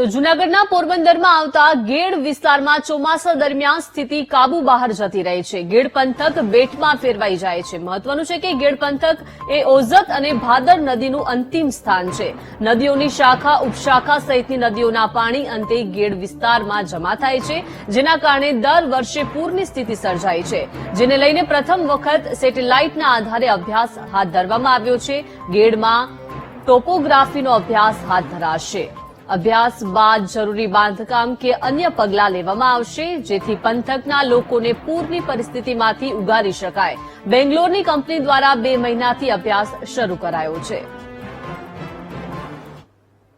તો જૂનાગઢના પોરબંદરમાં આવતા ગેડ વિસ્તારમાં ચોમાસા દરમિયાન સ્થિતિ કાબુ બહાર જતી રહી છે. ગેડ પંથક બેટમાં ફેરવાઈ જાય છે. મહત્વનું છે કે ગેડ પંથક એ ઓઝત અને ભાદર નદીનું અંતિમ સ્થાન છે. નદીઓની શાખા, ઉપશાખા સહિતની નદીઓના પાણી અંતે ગેડ વિસ્તારમાં જમા થાય છે, જેના કારણે દર વર્ષે પૂરની સ્થિતિ સર્જાય છે. જેને લઈને પ્રથમ વખત સેટેલાઇટના આધારે અભ્યાસ હાથ ધરવામાં આવ્યો છે. ગેડમાં ટોપોગ્રાફીનો અભ્યાસ હાથ ધરાશે. અભ્યાસ બાદ જરૂરી બાંધકામ કે અન્ય પગલાં લેવામાં આવશે, જેથી પંથકના લોકોને પૂરની પરિસ્થિતિમાંથી ઉગારી શકાય. બેંગ્લોરની કંપની દ્વારા બે મહિનાથી અભ્યાસ શરૂ કરાયો છે.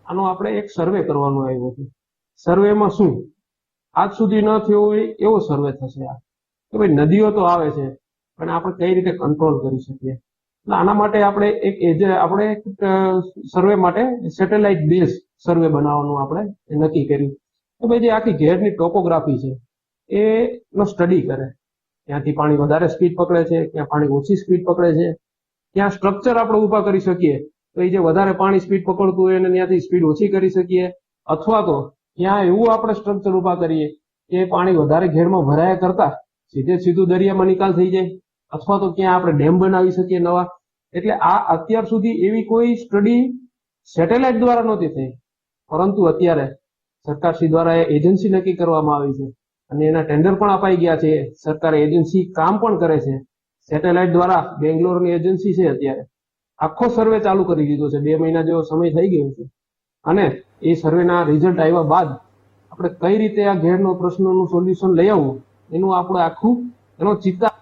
આનો આપણે એક સર્વે કરવાનો આવ્યો છે સર્વેમાં શું? આજ સુધી ન થયો હોય એવો સર્વે થશે આ. કે ભાઈ નદીઓ તો આવે છે, પણ આપણે કઈ રીતે કંટ્રોલ કરી શકીએ? એટલે આના માટે આપણે એક આપણે સર્વે માટે સેટેલાઇટ બેઝ સર્વે બનાવવાનું આપણે નક્કી કર્યું. કે ભાઈ જે આખી ઘેરની ટોપોગ્રાફી છે, એનો સ્ટડી કરે. ત્યાંથી પાણી વધારે સ્પીડ પકડે છે ક્યાં પાણી ઓછી સ્પીડ પકડે છે. ત્યાં સ્ટ્રક્ચર આપણે ઊભા કરી શકીએ. તો એ જે વધારે પાણી સ્પીડ પકડતું હોય એને ત્યાંથી સ્પીડ ઓછી કરી શકીએ. અથવા તો ત્યાં એવું આપણે સ્ટ્રક્ચર ઊભા કરીએ કે પાણી વધારે ઘેરમાં ભરાયા કરતા સીધે સીધું દરિયામાં નિકાલ થઈ જાય. અથવા તો ક્યાં આપણે ડેમ બનાવી શકીએ નવા. એટલે આ અત્યાર સુધી એવી કોઈ સ્ટડી સેટેલાઇટ દ્વારા નહોતી થઈ. પરંતુ અત્યારે સરકારશ્રી દ્વારા એ એજન્સી નક્કી કરવામાં આવી છે અને એના ટેન્ડર પણ અપાઈ ગયા છે. સરકારે એજન્સી કામ પણ કરે છે. સેટેલાઇટ દ્વારા બેંગ્લોરની એજન્સી છે અત્યારે. આખો સર્વે ચાલુ કરી દીધો છે. બે મહિના જેવો સમય થઈ ગયો છે. અને એ સર્વેના રિઝલ્ટ આવ્યા બાદ આપણે કઈ રીતે આ ઘેરનો પ્રશ્નનું સોલ્યુશન લઈ આવવું એનું આપણે આખું એનો ચિત્તા